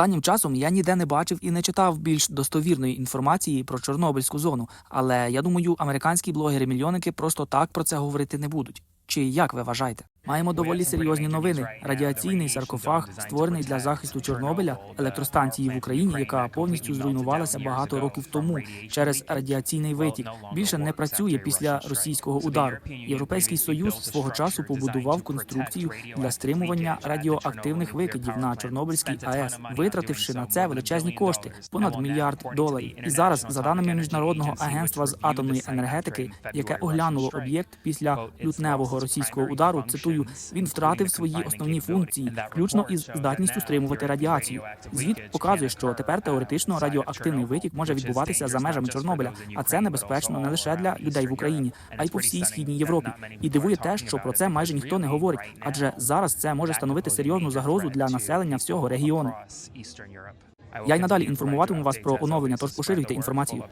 Останнім часом я ніде не бачив і не читав більш достовірної інформації про Чорнобильську зону, але я думаю, американські блогери-мільйонники просто так про це говорити не будуть. Чи як ви вважаєте? Маємо доволі серйозні новини. Радіаційний саркофаг, створений для захисту Чорнобиля, електростанції в Україні, яка повністю зруйнувалася багато років тому через радіаційний витік, більше не працює після російського удару. Європейський союз свого часу побудував конструкцію для стримування радіоактивних викидів на Чорнобильській АЕС, витративши на це величезні кошти понад мільярд доларів. І зараз, за даними міжнародного агентства з атомної енергетики, яке оглянуло об'єкт після лютневого російського удару, цитую, він втратив свої основні функції, включно із здатністю стримувати радіацію. Звіт показує, що тепер теоретично радіоактивний витік може відбуватися за межами Чорнобиля, а це небезпечно не лише для людей в Україні, а й по всій східній Європі. І дивує те, що про це майже ніхто не говорить, адже зараз це може становити серйозну загрозу для населення всього регіону. Я й надалі інформуватиму вас про оновлення, тож поширюйте інформацію.